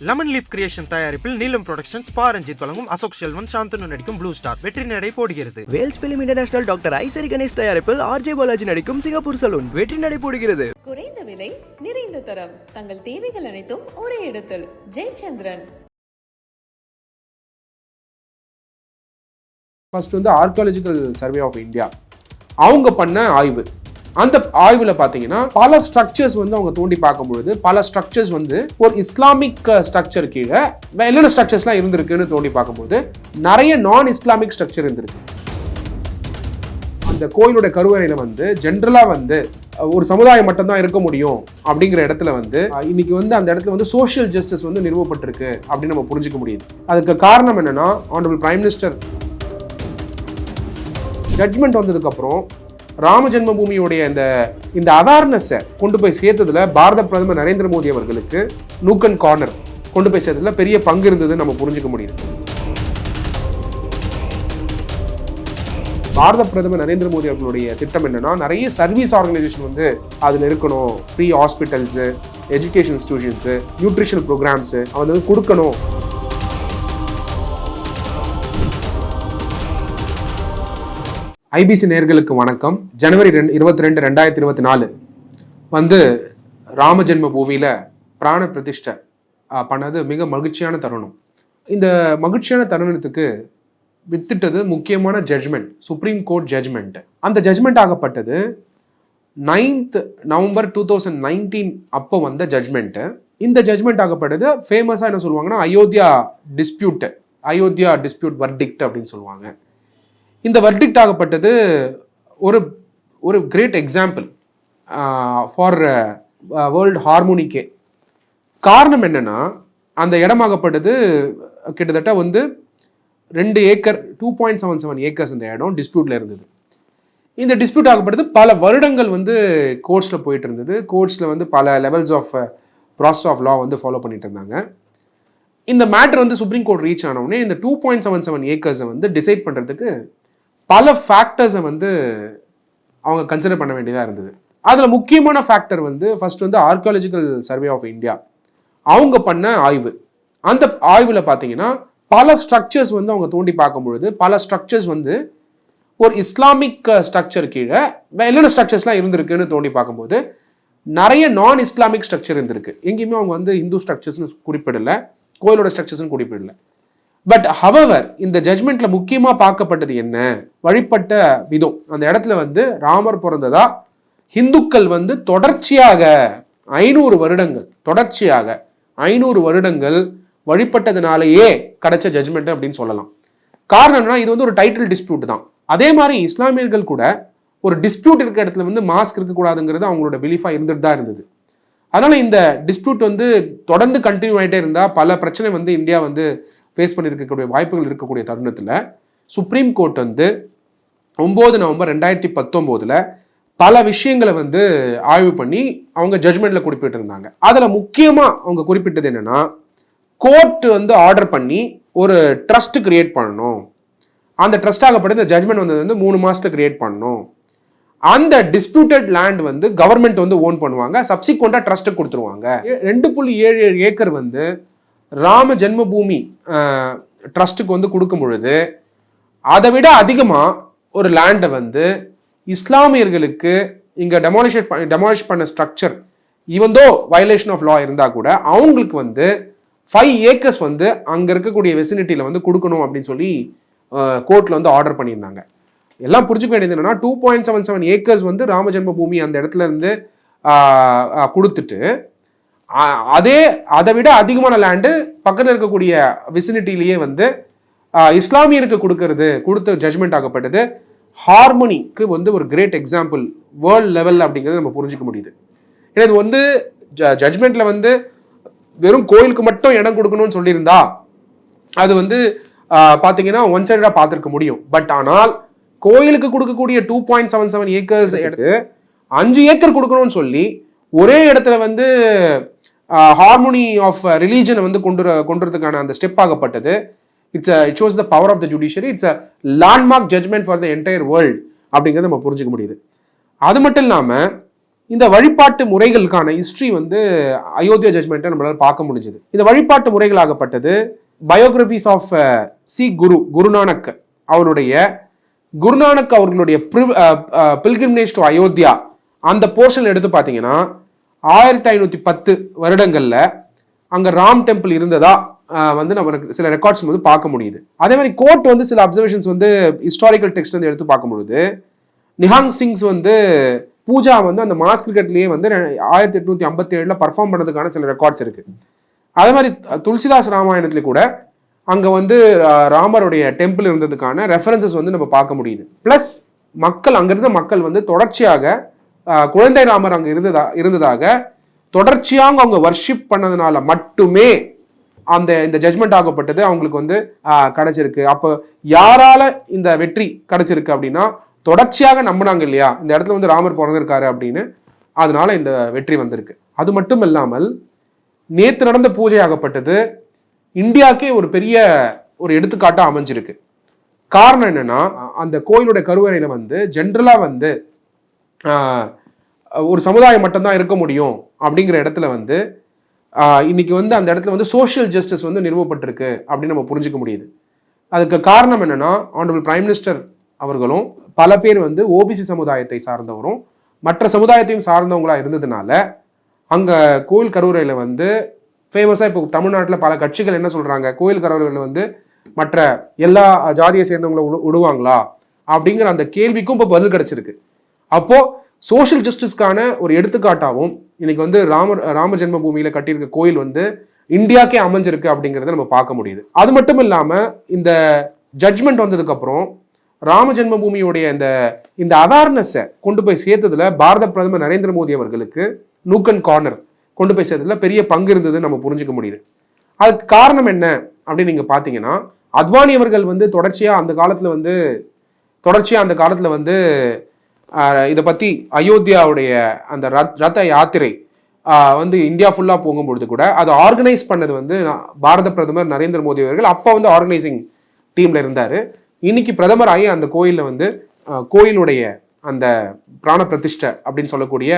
Lemon leaf creation தயாரிப்பில் நீலம் productions பா ரஞ்சித் வழங்கும் அசோக் செல்வன் சாந்தனு நடிக்கும் ப்ளூ ஸ்டார் வெற்றி நடை போடுகிறது. Vels film international doctor Ishari Ganesh தயாரிப்பில் ஆர்ஜே பாலாஜி நடிக்கும் சிங்கப்பூர் சலூன் வெற்றி நடை போடுகிறது. குறைந்த விலை நிறைந்த தரம். தங்கள் தேவைகள் அனைத்தும் ஒரே இடத்தில். ஜெயச்சந்திரன். ஃபர்ஸ்ட் வந்து ஆர்கியாலஜிக்கல் சர்வே ஆஃப் இந்தியா அவங்க பண்ண ஆய்வு. அந்த ஆய்வில் பார்த்தீங்கன்னா பல ஸ்ட்ரக்சர்ஸ் வந்து அவங்க தோண்டி பார்க்கும்பொழுது பல ஸ்ட்ரக்சர்ஸ் வந்து ஒரு இஸ்லாமிக் ஸ்ட்ரக்சர் கீழே என்னென்ன ஸ்ட்ரக்சர்ஸ்லாம் இருந்திருக்குன்னு தோண்டி பார்க்கும்போது நிறைய நான் இஸ்லாமிக் ஸ்ட்ரக்சர் இருந்திருக்கு. அந்த கோயிலோட கருவறையில் வந்து ஜென்ரலாக வந்து ஒரு சமுதாயம் மட்டும்தான் இருக்க முடியும் அப்படிங்கிற இடத்துல வந்து இன்னைக்கு வந்து அந்த இடத்துல வந்து சோஷியல் ஜஸ்டிஸ் வந்து நிறுவப்பட்டிருக்கு அப்படின்னு நம்ம புரிஞ்சுக்க முடியுது. அதுக்கு காரணம் என்னன்னா ஆனரபிள் பிரைம் மினிஸ்டர் ஜட்மெண்ட் வந்ததுக்கப்புறம் ராம ஜென்மபூமியுடைய இந்த இந்த அவேர்னஸை கொண்டு போய் சேர்த்ததுல பாரத பிரதமர் நரேந்திர மோடி அவர்களுக்கு நூக்கன் கார்னர் கொண்டு போய் சேர்த்ததுல பெரிய பங்கு இருந்ததுன்னு நம்ம புரிஞ்சுக்க முடியுது. பாரத பிரதமர் நரேந்திர மோடி அவர்களுடைய திட்டம் என்னன்னா நிறைய சர்வீஸ் ஆர்கனைசேஷன் வந்து அதில் இருக்கணும். Free hospitals education institutions nutrition programmes வந்து கொடுக்கணும். ஐபிசி நேர்களுக்கு வணக்கம். ஜனவரி ரெண்டு இருபத்தி ரெண்டு ரெண்டாயிரத்தி இருபத்தி நாலு வந்து ராம ஜென்ம பூமியில் பிராண பிரதிஷ்டை பண்ணது மிக மகிழ்ச்சியான தருணம். இந்த மகிழ்ச்சியான தருணத்துக்கு வித்துட்டது முக்கியமான ஜட்ஜ்மெண்ட் சுப்ரீம் கோர்ட் ஜட்ஜ்மெண்ட் அந்த judgement ஆகப்பட்டது. Ninth November two thousand nineteen அப்போ வந்த ஜட்ஜ்மெண்ட்டு இந்த ஜட்ஜ்மெண்ட் ஆகப்பட்டது. ஃபேமஸாக என்ன சொல்லுவாங்கன்னா Ayodhya dispute Ayodhya dispute verdict அப்படின்னு சொல்லுவாங்க. இந்த வர்டிக்ட் ஆகப்பட்டது ஒரு ஒரு கிரேட் எக்ஸாம்பிள் ஃபார் வேர்ல்டு ஹார்மோனிக்கே காரணம் என்னென்னா அந்த இடமாகப்பட்டது கிட்டத்தட்ட வந்து ரெண்டு acre two point seven seven acres இந்த இடம் டிஸ்பியூட்டில் இருந்தது. இந்த டிஸ்பியூட் ஆகப்பட்டது பல வருடங்கள் வந்து கோர்ட்ஸில் போயிட்டு இருந்தது. கோர்ட்ஸில் வந்து பல levels of process of law வந்து ஃபாலோ பண்ணிட்டு இருந்தாங்க. இந்த மேட்ரு வந்து சுப்ரீம் கோர்ட் ரீச் ஆனவுடனே இந்த டூ பாயிண்ட் செவன் செவன் ஏக்கர்ஸை வந்து டிசைட் பண்ணுறதுக்கு பல ஃபேக்டர்ஸை வந்து அவங்க கன்சிடர் பண்ண வேண்டியதாக இருந்தது. அதில் முக்கியமான ஃபேக்டர் வந்து ஃபர்ஸ்ட் வந்து ஆர்கியாலஜிக்கல் சர்வே ஆஃப் இந்தியா அவங்க பண்ண ஆய்வு. அந்த ஆய்வில் பார்த்தீங்கன்னா பல ஸ்ட்ரக்சர்ஸ் வந்து அவங்க தோண்டி பார்க்கும் பொழுது பல ஸ்ட்ரக்சர்ஸ் வந்து ஒரு இஸ்லாமிக் ஸ்ட்ரக்சர் கீழே என்னென்ன ஸ்ட்ரக்சர்ஸ்லாம் இருந்திருக்குன்னு தோண்டி பார்க்கும்போது நிறைய நான் இஸ்லாமிக் ஸ்ட்ரக்சர் இருந்திருக்கு. எங்கேயுமே அவங்க வந்து இந்து ஸ்ட்ரக்சர்ஸ்னு குறிப்பிடல கோயிலோட ஸ்ட்ரக்சர்ஸ்னு குறிப்பிடல. பட் ஹவவர் இந்த ஜட்மெண்ட்ல முக்கியமா பார்க்கப்பட்டது என்ன? வழிபட்ட விதம். அந்த இடத்துல வந்து ராமர் பிறந்ததா? இந்துக்கள் வந்து தொடர்ச்சியாக ஐநூறு வருடங்கள் தொடர்ச்சியாக ஐநூறு வருடங்கள் வழிபட்டதுனாலேயே கிடைச்ச ஜட்மெண்ட் அப்படின்னு சொல்லலாம். காரணம்னா இது வந்து ஒரு டைட்டில் டிஸ்பியூட் தான். அதே மாதிரி இஸ்லாமியர்கள் கூட ஒரு டிஸ்பியூட் இருக்கிற இடத்துல வந்து மாஸ்க் இருக்கக்கூடாதுங்கிறது அவங்களோட பிலீஃபாக இருந்துட்டு தான் இருந்தது. அதனால இந்த டிஸ்பியூட் வந்து தொடர்ந்து கண்டினியூ ஆகிட்டே இருந்தால் பல பிரச்சனை வந்து இந்தியா வந்து ஃபேஸ் பண்ணியிருக்கக்கூடிய வாய்ப்புகள் இருக்கக்கூடிய தருணத்தில் சுப்ரீம் கோர்ட் வந்து ஒம்பது நவம்பர் ரெண்டாயிரத்தி பத்தொம்போதில் பல விஷயங்களை வந்து ஆய்வு பண்ணி அவங்க ஜட்மெண்ட்டில் குறிப்பிட்டிருந்தாங்க அதில் முக்கியமாக அவங்க குறிப்பிட்டது என்னன்னா கோர்ட் வந்து ஆர்டர் பண்ணி ஒரு ட்ரஸ்ட் கிரியேட் பண்ணணும். அந்த ட்ரஸ்ட் ஆகப்பட்ட இந்த ஜட்மெண்ட் வந்தது வந்து மூணு மாதத்தில் கிரியேட் பண்ணணும். அந்த டிஸ்பியூட்டட் லேண்ட் வந்து கவர்மெண்ட் வந்து ஓன் பண்ணுவாங்க. சப்சிக்வெண்ட்டாக ட்ரஸ்ட்டு கொடுத்துருவாங்க. ரெண்டு புள்ளி ஏழு ஏழு ஏக்கர் வந்து ராம ஜென்மபூமி ட்ரஸ்ட்டுக்கு வந்து கொடுக்கும் பொழுது அதை விட அதிகமாக ஒரு லேண்டை வந்து இஸ்லாமியர்களுக்கு இங்கே டெமாலிஷ் டெமாலிஷ் பண்ண structure even though violation of law இருந்தால் கூட அவங்களுக்கு வந்து ஃபைவ் ஏக்கர்ஸ் வந்து அங்கே இருக்கக்கூடிய வெசினிட்டியில் வந்து கொடுக்கணும் அப்படின்னு சொல்லி கோர்ட்டில் வந்து ஆர்டர் பண்ணியிருந்தாங்க. எல்லாம் புரிஞ்சுக்க வேண்டியது என்னென்னா two point seven seven acres வந்து ராம பூமி அந்த இடத்துல இருந்து கொடுத்துட்டு அதே அதை விட அதிகமான லேண்டு பக்கத்தில் இருக்கக்கூடிய விசினிட்டிலேயே வந்து இஸ்லாமியருக்கு கொடுக்கறது கொடுத்த ஜட்மெண்ட் ஆகப்பட்டது ஹார்மோனிக்கு வந்து ஒரு கிரேட் எக்ஸாம்பிள் வேர்ல்ட் லெவல் அப்படிங்கிறது நம்ம புரிஞ்சுக்க முடியுது. ஏன்னா இது வந்து ஜட்ஜ்மெண்ட்டில் வந்து வெறும் கோயிலுக்கு மட்டும் இடம் கொடுக்கணும்னு சொல்லியிருந்தா அது வந்து பார்த்தீங்கன்னா ஒன் சைடாக பார்த்துருக்க முடியும். பட் ஆனால் கோயிலுக்கு கொடுக்கக்கூடிய two point seven seven acres எடுத்து அஞ்சு ஏக்கர் கொடுக்கணும்னு சொல்லி ஒரே இடத்துல வந்து ஹார்மோனி ஆஃப் ரிலீஜனை வந்து கொண்டு கொண்டுறதுக்கான அந்த step ஆகப்பட்டது. It's it shows the power of the judiciary it's a landmark judgement for the entire world அப்படிங்கிறத நம்ம புரிஞ்சுக்க முடியுது. அது மட்டும் இல்லாமல் இந்த வழிபாட்டு முறைகளுக்கான ஹிஸ்ட்ரி வந்து அயோத்தியா ஜட்மெண்ட்டை நம்மளால் பார்க்க முடிஞ்சுது. இந்த வழிபாட்டு முறைகளாகப்பட்டது பயோகிராஃபிஸ் ஆஃப் சி குரு குருநானக் அவருடைய குருநானக் அவர்களுடைய பில்கிரிமினேஜ் டு அயோத்தியா அந்த போர்ஷன் எடுத்து பார்த்தீங்கன்னா ஆயிரத்தி ஐநூற்றி பத்து வருடங்களில் அங்கே ராம் டெம்பிள் இருந்ததா வந்து நமக்கு சில ரெக்கார்ட்ஸ் வந்து பார்க்க முடியுது. அதே மாதிரி கோர்ட் வந்து சில அப்சர்வேஷன்ஸ் வந்து ஹிஸ்டாரிக்கல் டெக்ஸ்ட் வந்து எடுத்து பார்க்கும் பொழுது நிஹாங் சிங்ஸ் வந்து பூஜா வந்து அந்த மாஸ் கிரிக்கெட்லேயே வந்து ஆயிரத்தி எட்நூத்தி ஐம்பத்தி ஏழில் பர்ஃபார்ம் பண்ணதுக்கான சில ரெக்கார்ட்ஸ் இருக்கு. அதே மாதிரி துளசிதாஸ் ராமாயணத்துல கூட அங்கே வந்து ராமருடைய டெம்பிள் இருந்ததுக்கான ரெஃபரன்சஸ் வந்து நம்ம பார்க்க முடியுது. ப்ளஸ் மக்கள் அங்கிருந்த மக்கள் வந்து தொடர்ச்சியாக குழந்தை ராமர் அங்கே இருந்ததா இருந்ததாக தொடர்ச்சியாக அவங்க வர்ஷிப் பண்ணதுனால மட்டுமே அந்த இந்த ஜட்மெண்ட் ஆகப்பட்டது. அவங்களுக்கு வந்து கிடைச்சிருக்கு. அப்போ யாரால இந்த வெற்றி கிடைச்சிருக்கு அப்படின்னா தொடர்ச்சியாக நம்பினாங்க இல்லையா? இந்த இடத்துல வந்து ராமர் பிறந்திருக்காரு அப்படின்னு. அதனால இந்த வெற்றி வந்திருக்கு. அது மட்டும் இல்லாமல் நேத்து நடந்த பூஜை ஆகப்பட்டது. இந்தியாக்கே ஒரு பெரிய ஒரு எடுத்துக்காட்டாக அமைஞ்சிருக்கு. காரணம் என்னன்னா அந்த கோயிலுடைய கருவறையில வந்து ஜென்ரலாக வந்து ஒரு சமுதாயம் மட்டும்தான் இருக்க முடியும் அப்படிங்கிற இடத்துல வந்து இன்னைக்கு வந்து அந்த இடத்துல வந்து சோஷியல் ஜஸ்டிஸ் வந்து நிறுவப்பட்டிருக்கு அப்படின்னு நம்ம புரிஞ்சுக்க முடியுது. அதுக்கு காரணம் என்னன்னா ஆனரபிள் பிரைம் மினிஸ்டர் அவர்களும் பல பேர் வந்து ஓபிசி சமுதாயத்தை சார்ந்தவரும் மற்ற சமுதாயத்தையும் சார்ந்தவங்களா இருந்ததுனால அங்க கோயில் கருவறையில வந்து ஃபேமஸாக இப்போ தமிழ்நாட்டில் பல கட்சிகள் என்ன சொல்றாங்க? கோயில் கரூரையில் வந்து மற்ற எல்லா ஜாதியை சேர்ந்தவங்களை விடுவாங்களா அப்படிங்கிற அந்த கேள்விக்கும் இப்போ பதில் கிடைச்சிருக்கு. அப்போது சோஷியல் ஜஸ்டிஸ்க்கான ஒரு எடுத்துக்காட்டாகவும் இன்னைக்கு வந்து ராமர் ராம ஜென்மபூமியில் கட்டியிருக்க கோயில் வந்து இந்தியாக்கே அமைஞ்சிருக்கு அப்படிங்கிறத நம்ம பார்க்க முடியுது. அது மட்டும் இல்லாமல் இந்த ஜட்ஜ்மெண்ட் வந்ததுக்கப்புறம் ராம ஜென்மபூமியுடைய இந்த இந்த அவேர்னஸை கொண்டு போய் சேர்த்ததுல பாரத பிரதமர் நரேந்திர மோடி அவர்களுக்கு நூக்கன் கார்னர் கொண்டு போய் சேர்த்ததுல பெரிய பங்கு இருந்ததுன்னு நம்ம புரிஞ்சுக்க முடியுது. அதுக்கு காரணம் என்ன அப்படின்னு நீங்கள் பார்த்தீங்கன்னா அத்வானி அவர்கள் வந்து தொடர்ச்சியாக அந்த காலத்தில் வந்து தொடர்ச்சியாக அந்த காலத்தில் வந்து இதை பற்றி அயோத்தியாவுடைய அந்த ரத் ரத யாத்திரை வந்து இந்தியா ஃபுல்லாக போகும்பொழுது கூட அதை ஆர்கனைஸ் பண்ணது வந்து நான் பாரத பிரதமர் நரேந்திர மோடி அவர்கள் அப்போ வந்து ஆர்கனைசிங் டீமில் இருந்தார். இன்னைக்கு பிரதமர் ஆகி அந்த கோயிலில் வந்து கோயிலுடைய அந்த பிராண பிரதிஷ்டை அப்படின்னு சொல்லக்கூடிய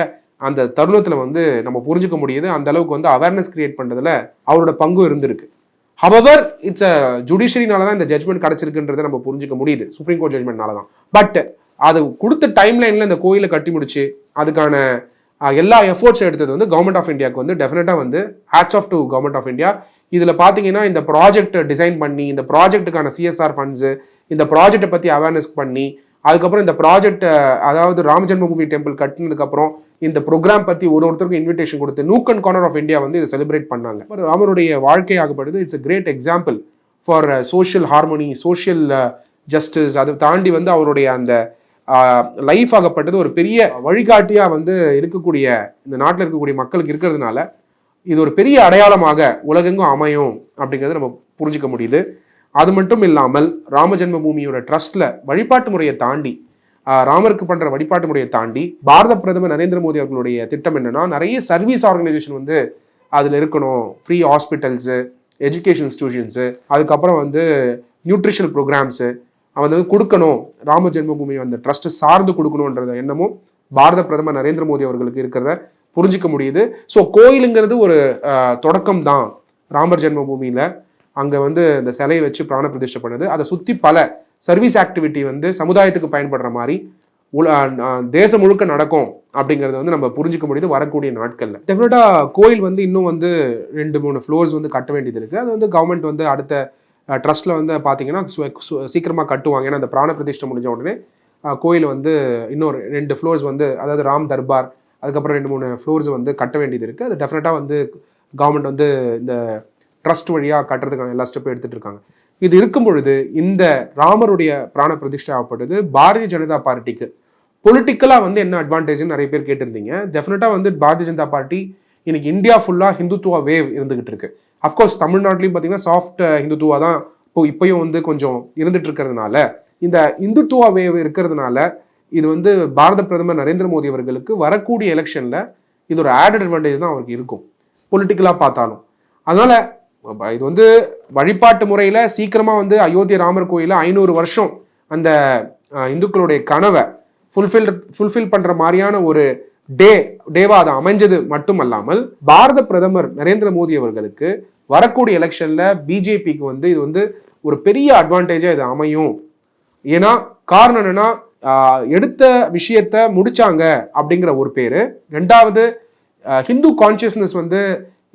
அந்த தருணத்தில் வந்து நம்ம புரிஞ்சுக்க முடியுது. அந்த அளவுக்கு வந்து அவேர்னஸ் கிரியேட் பண்ணுறதுல அவரோட பங்கு இருந்திருக்கு. ஹவவர் இட்ஸ் அ ஜுடிஷியரினால தான் இந்த ஜட்மெண்ட் கிடச்சிருக்குன்றதை நம்ம புரிஞ்சுக்க முடியுது. சுப்ரீம் கோர்ட் ஜட்மெண்ட்னால தான் பட் அது கொடுத்த டைம் இந்த கோயிலை கட்டி முடிச்சு அதுக்கான எல்லா எஃபோர்ட்ஸ் எடுத்தது வந்து கவர்மெண்ட் ஆஃப் இந்தியாவுக்கு வந்து டெஃபினட்டாக வந்து hats off to government of India இதில் பார்த்தீங்கன்னா இந்த ப்ராஜெக்ட் டிசைன் பண்ணி இந்த ப்ராஜெக்ட்டுக்கான சிஎஸ்ஆர் ஃபண்ட்ஸ் இந்த ப்ராஜெக்ட்டை பற்றி அவேர்னஸ் பண்ணி அதுக்கப்புறம் இந்த ப்ராஜெக்ட் அதாவது ராம ஜென்மபூமி டெம்பிள் கட்டினதுக்கப்புறம் இந்த ப்ரோக்ராம் பற்றி ஒரு ஒருத்தருக்கும் இன்விடேஷன் கொடுத்து நூக்கன் கார்னர் ஆஃப் இந்தியா வந்து இதை செலிப்ரேட் பண்ணாங்க. ராமருடைய வாழ்க்கையாகப்படுது it's a great example for social harmony social justice அதை தாண்டி வந்து அவருடைய அந்த லைஃப் ஆகப்பட்டது ஒரு பெரிய வழிகாட்டியாக வந்து இருக்கக்கூடிய இந்த நாட்டில் இருக்கக்கூடிய மக்களுக்கு இருக்கிறதுனால இது ஒரு பெரிய அடையாளமாக உலகெங்கும் அமையும் அப்படிங்கிறத நம்ம புரிஞ்சுக்க முடியுது. அது மட்டும் இல்லாமல் ராமஜென்ம பூமியோட ட்ரஸ்ட்ல வழிபாட்டு முறையை தாண்டி ராமருக்கு பண்ற வழிபாட்டு முறையை தாண்டி பாரத பிரதமர் நரேந்திர மோடி அவர்களுடைய திட்டம் என்னன்னா நிறைய சர்வீஸ் ஆர்கனைசேஷன் வந்து அதில் இருக்கணும். ஃப்ரீ ஹாஸ்பிட்டல்ஸு எஜுகேஷன் இன்ஸ்டியூஷன்ஸு அதுக்கப்புறம் வந்து நியூட்ரிஷனல் ப்ரோக்ராம்ஸு அவன் வந்து கொடுக்கணும். ராம ஜென்மபூமி அந்த ட்ரஸ்ட்டு சார்ந்து கொடுக்கணுன்றத எண்ணமும் பாரத பிரதமர் நரேந்திர மோடி அவர்களுக்கு இருக்கிறத புரிஞ்சுக்க முடியுது. ஸோ கோயிலுங்கிறது ஒரு தொடக்கம் தான் ராமர் ஜென்மபூமியில் அங்கே வந்து இந்த சிலையை வச்சு பிராண பிரதிஷ்டை பண்ணுது. அதை சுற்றி பல சர்வீஸ் ஆக்டிவிட்டி வந்து சமுதாயத்துக்கு பயன்படுற மாதிரி உல- தேசம் முழுக்க நடக்கும் அப்படிங்கிறத வந்து நம்ம புரிஞ்சுக்க முடியுது வரக்கூடிய நாட்களில். டெஃபினட்டாக கோயில் வந்து இன்னும் வந்து ரெண்டு மூணு ஃப்ளோர்ஸ் வந்து கட்ட வேண்டியது இருக்குது அது வந்து கவர்மெண்ட் வந்து அடுத்த ட்ரஸ்ட்டில் வந்து பார்த்தீங்கன்னா சீக்கிரமாக சு- கட்டுவாங்க. ஏன்னா அந்த பிராண பிரதிஷ்டை முடிஞ்ச உடனே கோயில் வந்து இன்னொரு ரெண்டு ஃப்ளோர்ஸ் வந்து அதாவது ராம் தர்பார் அதுக்கப்புறம் ரெண்டு மூணு ஃப்ளோர்ஸ் வந்து கட்ட வேண்டியது இருக்குது அது டெஃபினட்டாக வந்து கவர்மெண்ட் வந்து இந்த ட்ரஸ்ட் வழியாக கட்டுறதுக்கான எல்லா ஸ்டெப்பும் எடுத்துகிட்டு இருக்காங்க. இது இருக்கும் பொழுது இந்த ராமருடைய பிராண பிரதிஷ்டை ஆகப்பட்டது பாரதிய ஜனதா பார்ட்டிக்கு. பொலிட்டிக்கலாக வந்து என்ன அட்வான்டேஜ்னு நிறைய பேர் கேட்டிருந்தீங்க. டெஃபினட்டாக வந்து பாரதிய ஜனதா பார்ட்டி இன்னைக்கு இந்தியா ஃபுல்லாக ஹிந்துத்துவா வேவ் இருந்துகிட்டு இருக்கு. அஃப்கோர்ஸ் தமிழ்நாட்டிலையும் பார்த்தீங்கன்னா சாஃப்ட் இந்துத்துவா தான் இப்போ இப்பயும் வந்து கொஞ்சம் இருந்துட்டு இருக்கிறதுனால இந்த இந்துத்துவா வேவ் இருக்கிறதுனால இது வந்து பாரத பிரதமர் நரேந்திர மோடி அவர்களுக்கு வரக்கூடிய எலெக்ஷனில் இது ஒரு ஆடட் அட்வான்டேஜ் தான் அவருக்கு இருக்கும் பொலிட்டிக்கலாக பார்த்தாலும். அதனால இது வந்து வழிபாட்டு முறையில் சீக்கிரமாக வந்து அயோத்தி ராமர் கோயிலில் ஐநூறு வருஷம் அந்த இந்துக்களுடைய கனவை ஃபுல்ஃபில் ஃபுல்ஃபில் பண்ணுற மாதிரியான ஒரு டே டேவா அது அமைஞ்சது மட்டுமல்லாமல் பாரத பிரதமர் நரேந்திர மோடி அவர்களுக்கு வரக்கூடிய எலெக்ஷன்ல பிஜேபிக்கு வந்து இது வந்து ஒரு பெரிய அட்வான்டேஜா இது அமையும். ஏன்னா காரணம் என்னன்னா எடுத்த விஷயத்த முடிச்சாங்க அப்படிங்கிற ஒரு பேரு. ரெண்டாவது ஹிந்து கான்சியஸ்னஸ் வந்து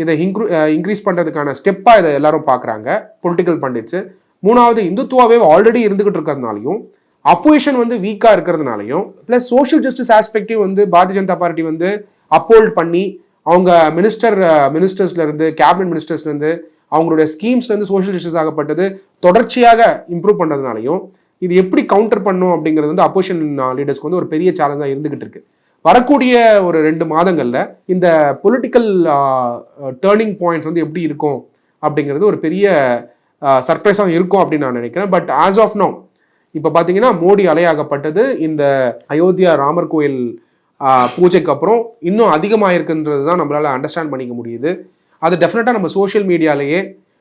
இதை இன்க்ரூ இன்க்ரீஸ் பண்ணுறதுக்கான ஸ்டெப்பாக இதை எல்லாரும் பார்க்குறாங்க பொலிட்டிக்கல் பண்டிட்ஸு மூணாவது இந்துத்துவாவே ஆல்ரெடி இருந்துகிட்டு இருக்கிறதுனாலையும் அப்போசிஷன் வந்து வீக்காக இருக்கிறதுனாலையும் ப்ளஸ் சோஷியல் ஜஸ்டிஸ் ஆஸ்பெக்டிவ் வந்து பாரதிய ஜனதா பார்ட்டி வந்து அப்போல்ட் பண்ணி அவங்க மினிஸ்டர் மினிஸ்டர்ஸ்லேருந்து கேபினட் மினிஸ்டர்ஸ்லேருந்து அவங்களுடைய ஸ்கீம்ஸ்லேருந்து சோஷியல் ஜஸ்டிஸ் ஆகப்பட்டது தொடர்ச்சியாக இம்ப்ரூவ் பண்ணுறதுனாலையும் இது எப்படி கவுண்டர் பண்ணும் அப்படிங்கிறது வந்து அப்போசிஷன் லீடர்ஸ்க்கு வந்து ஒரு பெரிய சேலஞ்சாக இருந்துகிட்டு இருக்கு. வரக்கூடிய ஒரு ரெண்டு மாதங்களில் இந்த பொலிட்டிக்கல் டேர்னிங் பாயிண்ட்ஸ் வந்து எப்படி இருக்கும் அப்படிங்கிறது ஒரு பெரிய சர்ப்ரைஸாக இருக்கும் அப்படின்னு நான் நினைக்கிறேன். பட் ஆஸ் ஆஃப் நோ இப்போ பார்த்தீங்கன்னா மோடி அலையாகப்பட்டது இந்த அயோத்தியா ராமர் கோயில் பூஜைக்கு அப்புறம் இன்னும் அதிகமாக இருக்குன்றது தான் நம்மளால அண்டர்ஸ்டாண்ட் பண்ணிக்க முடியுது. அது டெஃபினட்டாக நம்ம சோஷியல் மீடியாலேயே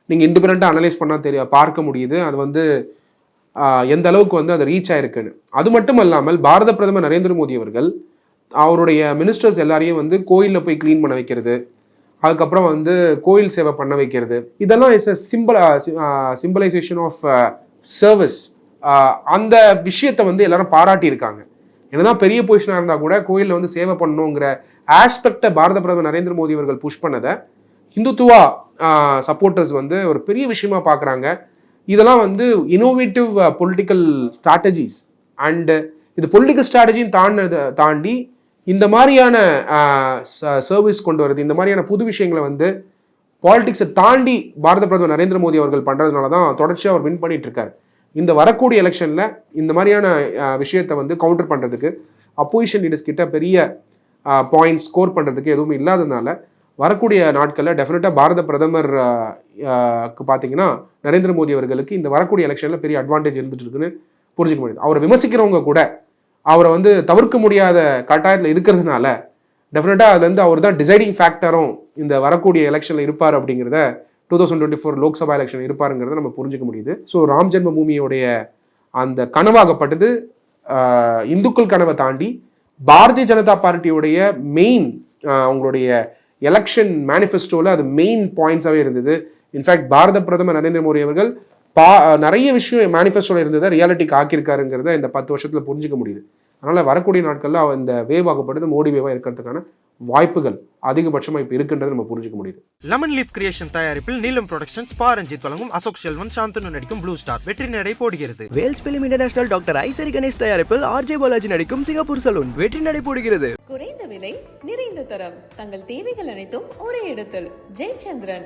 நீங்கள் இண்டிபெண்ட்டாக அனலைஸ் பண்ணால் தெரிய பார்க்க முடியுது. அது வந்து எந்த அளவுக்கு வந்து அது ரீச் ஆயிருக்குன்னு. அது மட்டும் இல்லாமல் பாரத பிரதமர் நரேந்திர மோடி அவர்கள் அவருடைய மினிஸ்டர்ஸ் எல்லாரையும் வந்து கோயிலில் போய் க்ளீன் பண்ண வைக்கிறது அதுக்கப்புறம் வந்து கோயில் சேவை பண்ண வைக்கிறது. இதெல்லாம் is a simple simplification of service அந்த விஷயத்தை வந்து எல்லாரும் பாராட்டியிருக்காங்க. என்னதான் பெரிய பொசிஷனாக இருந்தால் கூட கோயிலில் வந்து சேவை பண்ணணுங்கிற ஆஸ்பெக்டை பாரத பிரதமர் நரேந்திர மோடி அவர்கள் புஷ் பண்ணதை ஹிந்துத்துவா சப்போர்ட்டர்ஸ் வந்து ஒரு பெரிய விஷயமா பார்க்குறாங்க இதெல்லாம் வந்து இனோவேட்டிவ் பொலிட்டிக்கல் ஸ்ட்ராட்டஜிஸ் அண்டு இது பொலிட்டிக்கல் ஸ்ட்ராட்டஜியும் தாண்டது தாண்டி இந்த மாதிரியான சர்வீஸ் கொண்டு வருது இந்த மாதிரியான புது விஷயங்களை வந்து பாலிடிக்ஸை தாண்டி பாரத பிரதமர் நரேந்திர மோடி அவர்கள் பண்ணுறதுனால தான் தொடர்ச்சியாக அவர் வின் பண்ணிட்டு இருக்காரு. இந்த வரக்கூடிய எலெக்ஷனில் இந்த மாதிரியான விஷயத்தை வந்து கவுண்டர் பண்ணுறதுக்கு அப்போசிஷன் லீடர்ஸ் கிட்ட பெரிய பாயிண்ட் ஸ்கோர் பண்ணுறதுக்கு எதுவும் இல்லாததுனால வரக்கூடிய நாட்களில் டெஃபினட்டாக பாரத பிரதமர் பார்த்தீங்கன்னா நரேந்திர மோடி அவர்களுக்கு இந்த வரக்கூடிய எலெக்ஷனில் பெரிய அட்வான்டேஜ் இருந்துட்டு இருக்குன்னு புரிஞ்சுக்க முடியுது. அவரை விமர்சிக்கிறவங்க கூட அவரை வந்து தவிர்க்க முடியாத கட்டாயத்தில் இருக்கிறதுனால டெஃபினட்டாக அதுலேருந்து அவர் தான் டிசைடிங் ஃபேக்டரும் இந்த வரக்கூடிய எலெக்ஷனில் இருப்பார் அப்படிங்கிறத two thousand twenty four Lok Sabha election இருப்பாருங்கிறத நம்ம புரிஞ்சுக்க முடியுது. ஸோ ராம் ஜென்ம பூமியோடைய அந்த கனவாகப்பட்டது இந்துக்கள் கனவை தாண்டி பாரதிய ஜனதா பார்ட்டியோடைய மெயின் அவங்களுடைய எலெக்ஷன் மேனிஃபெஸ்டோவில் அது மெயின் பாயிண்ட்ஸாகவே இருந்தது. இன்ஃபேக்ட் பாரத பிரதமர் நரேந்திர மோடி அவர்கள் பா நிறைய விஷயம் மேனிஃபெஸ்டோவில் இருந்ததை ரியாலிட்டிக்கு ஆக்கியிருக்காருங்கிறத இந்த பத்து வருஷத்தில் புரிஞ்சிக்க முடியுது. அதனால் வரக்கூடிய நாட்களில் அவ இந்த வேவ் ஆகப்பட்டது மோடி வேவாக இருக்கிறதுக்கான வாய்ப்புகள் அதிகபட்சமாக இப்போ இருக்குன்றது நம்ம புரிஞ்சுக்க முடியுது. லெமன் லீஃப் கிரியேஷன் தயாரிப்பில் நீலம் ப்ரொடக்ஷன்ஸ் பா ரஞ்சித் வழங்கும் அசோக் செல்வன் சாந்தனு நடிக்கும் ப்ளூ ஸ்டார் வெற்றி நடை போடுகிறது. Vels film international doctor Ishari Ganesh தயாரிப்பில் ஆர்ஜே பாலாஜி நடிக்கும் சிங்கப்பூர் சலூன் வெற்றி நடை போடுகிறது. குறைந்த விலை நிறைந்த தரம். தங்கள் தேவைகள் அனைத்தும் ஒரே இடத்தில். ஜெயச்சந்திரன்.